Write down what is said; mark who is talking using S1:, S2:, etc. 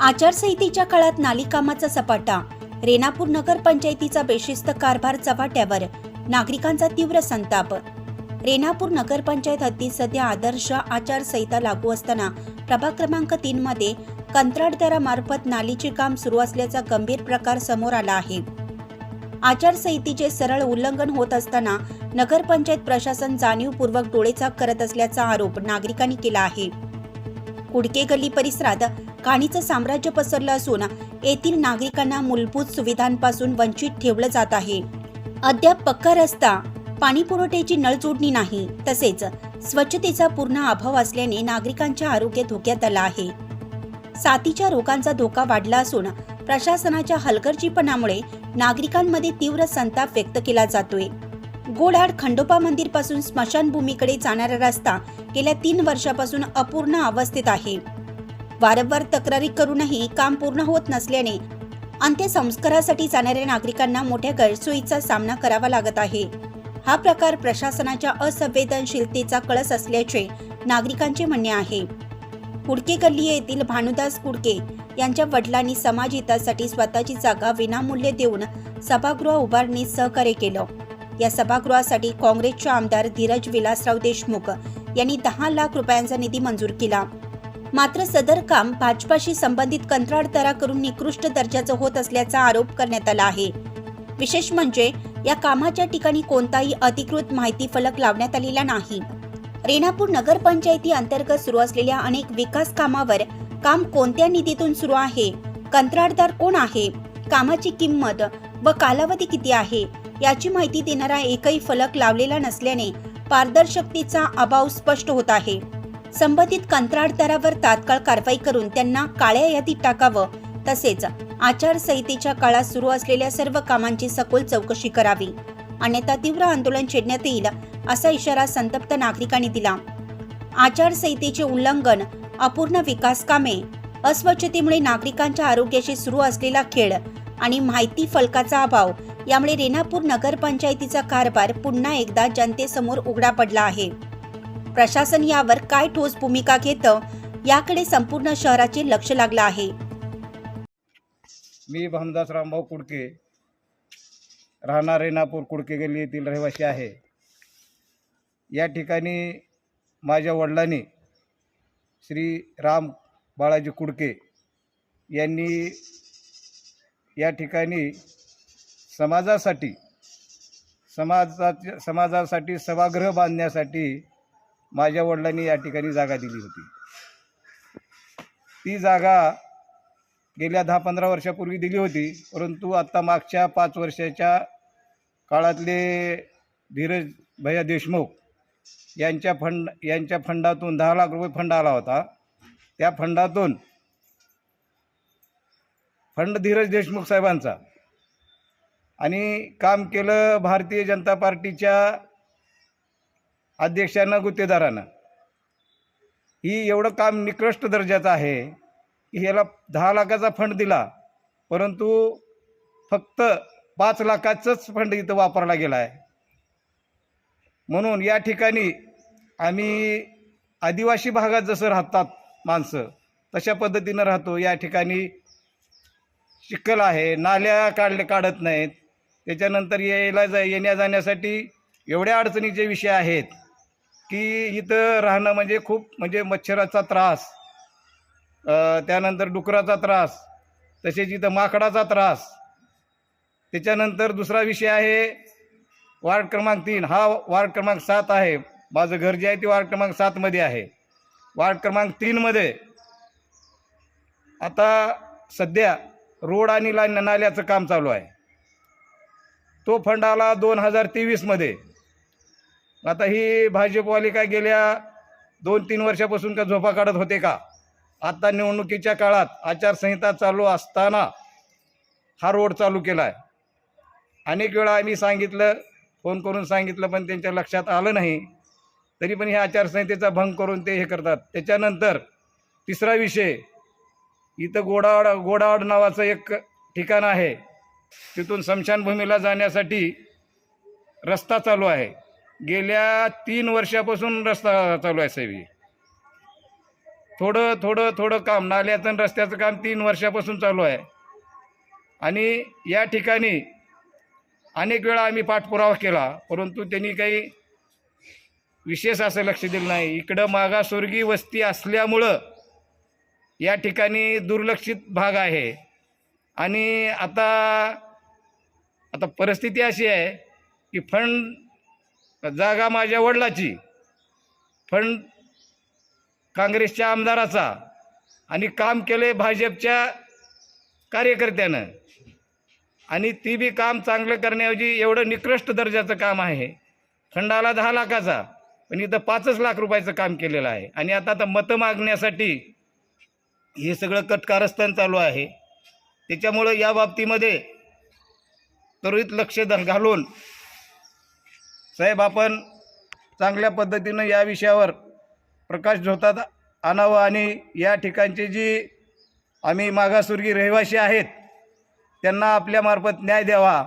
S1: आचारसंहितेच्या काळात नालीकामाचा सपाटा रेणापूर नगर पंचायतीचा बेशिस्त कारभार चव्हाट्यावर नागरिकांचा तीव्र संताप. रेणापूर नगरपंचायत हद्दीत सध्या आदर्श आचारसंहिता लागू असताना प्रभाग क्रमांक तीन मध्ये कंत्राटदारामार्फत नालीचे काम सुरू असल्याचा गंभीर प्रकार समोर आला आहे. आचारसंहितेचे सरळ उल्लंघन होत असताना नगरपंचायत प्रशासन जाणीवपूर्वक डोळेचाक करत असल्याचा आरोप नागरिकांनी केला आहे. कुडके गल्ली परिसरात घाणीचं साम्राज्य पसरलं असून येथील नागरिकांना मूलभूत सुविधांपासून वंचित ठेवलं जात आहे. अद्याप पक्का रस्ता पाणी पुरवठ्याची नळजोडणी नाही तसेच स्वच्छतेचा पूर्ण अभाव असल्याने नागरिकांचे आरोग्य धोक्यात आलं आहे. साथीच्या रोगांचा धोका वाढला असून प्रशासनाच्या हलगर्जीपणामुळे नागरिकांमध्ये तीव्र संताप व्यक्त केला जातोय. गोलाड खंडोबा मंदिरपासून स्मशानभूमीकडे जाणारा रस्ता गेल्या तीन वर्षापासून अपूर्ण अवस्थेत आहे. वारंवार तक्रारी करूनही काम पूर्ण होत नसल्याने अंत्यसंस्कारासाठी जाणाऱ्या नागरिकांना मोठ्या गैरसोयीचा सामना करावा लागत आहे. हा प्रकार प्रशासनाच्या असंवेदनशीलतेचा कळस असल्याचे नागरिकांचे म्हणणे आहे. कुडके गल्ली येथील भानुदास कुडके यांच्या वडिलांनी समाज हितासाठी स्वतःची जागा विनामूल्य देऊन सभागृह उभारणीत सहकार्य केलं. या सभागृहासाठी काँग्रेसचे आमदार धीरज विलासराव देशमुख यांनी दहा लाख रुपयांचा निधी मंजूर केला. मात्र सदर काम भाजपाशी संबंधित कंत्राटदाराकडून निकृष्ट दर्जाचं होत असल्याचा आरोप करण्यात आला आहे. विशेष म्हणजे या कामाच्या ठिकाणी कोणताही अधिकृत माहिती फलक लावण्यात आलेला नाही. रेणापूर नगरपंचायती अंतर्गत सुरू असलेल्या अनेक विकास कामावर काम कोणत्या निधीतून सुरू आहे? कंत्राटदार कोण आहे? कामाची किंमत व कालावधी किती आहे? याची माहिती देणारा एकही फलक लावलेला नसल्याने पारदर्शकतेचा अभाव स्पष्ट होत आहे. संबंधित कंत्राटदारावर तात्काळ कारवाई करून त्यांना काळ्या यादीत टाकावं. तसेच आचारसंहितेच्या काळात सुरू असलेल्या सर्व कामांची सखोल चौकशी करावी. अन्यथा तीव्र आंदोलन छेडण्यात येईल असा इशारा संतप्त नागरिकांनी दिला. आचारसंहितेचे उल्लंघन अपूर्ण विकास कामे अस्वच्छतेमुळे नागरिकांच्या आरोग्याशी सुरू असलेला खेळ आणि माहिती फलकाचा अभाव यामुळे रेणापूर नगरपंचायतीचा कारभार पुन्हा एकदा जनतेसमोर उघडा पडला आहे. प्रशासन यावर काय ठोस भूमिका घेतं याकडे संपूर्ण शहराचे लक्ष लागलं आहे.
S2: मी भामदास रामभाऊ कुडके. राहणार रेणापूर कुडके गल्ली येथील रहिवासी आहे. या ठिकाणी माझ्या वडिलांनी श्री राम बाळाजी कुडके यांनी या ठिकाणी समाजासाठी समाजाच्या समाजासाठी सभागृह बांधण्यासाठी माझ्या वडिलांनी या ठिकाणी जागा दिली होती. ती जागा गेल्या दहा पंधरा वर्षापूर्वी दिली होती परंतु आत्ता मागच्या पाच वर्षाच्या काळातले धीरज भैया देशमुख यांच्या फंड यांच्या फंडातून दहा लाख रुपये फंड आला होता. त्या फंडातून फंड धीरज देशमुख साहेबांचा आणि काम केलं भारतीय जनता पार्टीच्या अध्यक्षांना गुत्तेदारानं. ही एवढं काम निकृष्ट दर्जाचं आहे की ह्याला दहा लाखाचा फंड दिला परंतु फक्त पाच लाखाचंच फंड इथं वापरला गेला आहे म्हणून या ठिकाणी आम्ही आदिवासी भागात जसं राहतात माणसं तशा पद्धतीनं राहतो. या ठिकाणी चिखल आहे नाल्या काढले काढत नाहीत. त्याच्यानंतर यायला जा येण्या जाण्यासाठी एवढ्या अडचणीचे विषय आहेत. की इथं राहणं म्हणजे खूप म्हणजे मच्छराचा त्रास त्यानंतर डुकराचा त्रास तसेच इथं माकडाचा त्रास. त्याच्यानंतर दुसरा विषय आहे वार्ड क्रमांक तीन. हा वार्ड क्रमांक सात आहे. माझं घर जे आहे ते वार्ड क्रमांक सातमध्ये आहे. वार्ड क्रमांक तीनमध्ये आता सध्या रोड आणि ला नाल्याचं काम चालू आहे. तो फंड आला दोन हजार तेवीसमध्ये आता ही भाजपवाले काय गेल्या दोन तीन वर्षापासून का झोपा काढत होते का? आता निवडणुकीच्या काळात आचारसंहिता चालू असताना हा रोड चालू केला आहे अनेक वेळा आम्ही सांगितलं फोन करून सांगितलं पण त्यांच्या लक्षात आलं नाही. तरी पण ह्या आचारसंहितेचा भंग करून ते हे करतात. त्याच्यानंतर तिसरा विषय इथं गोडावड गोडावड नावाचं एक ठिकाण आहे. तिथून स्मशानभूमीला जाण्यासाठी रस्ता चालू आहे. गेल्या तीन वर्षापासून रस्ता चालू आहे साहेब थोडं थोडं थोडं काम नाल्याचं आणि रस्त्याचं काम तीन वर्षापासून चालू आहे. आणि या ठिकाणी अनेक वेळा आम्ही पाठपुरावा केला परंतु त्यांनी काही विशेष असं लक्ष दिलं नाही. इकडं मागासवर्गीय वस्ती असल्यामुळं या ठिकाणी दुर्लक्षित भाग आहे. आणि आता आता परिस्थिती अशी आहे की फंड जागा माझ्या वडिलाची. फंड काँग्रेसच्या आमदाराचा आणि काम केले भाजपच्या कार्यकर्त्यानं. आणि ती बी काम चांगलं करण्याऐवजी एवढं निकृष्ट दर्जाचं काम आहे. फंडाला दहा लाखाचा पण इथं पाचच लाख रुपयाचं काम केलेलं आहे. आणि आता आता मतं मागण्यासाठी हे सगळं कटकारस्थान चालू आहे. त्याच्यामुळं या बाबतीमध्ये त्वरित लक्ष घालून साहेब आपण चांगल्या पद्धतीनं या विषयावर प्रकाश झोतात आणावं आणि या ठिकाणची जी आम्ही मागासवर्गीय रहिवासी आहेत त्यांना आपल्यामार्फत न्याय द्यावा.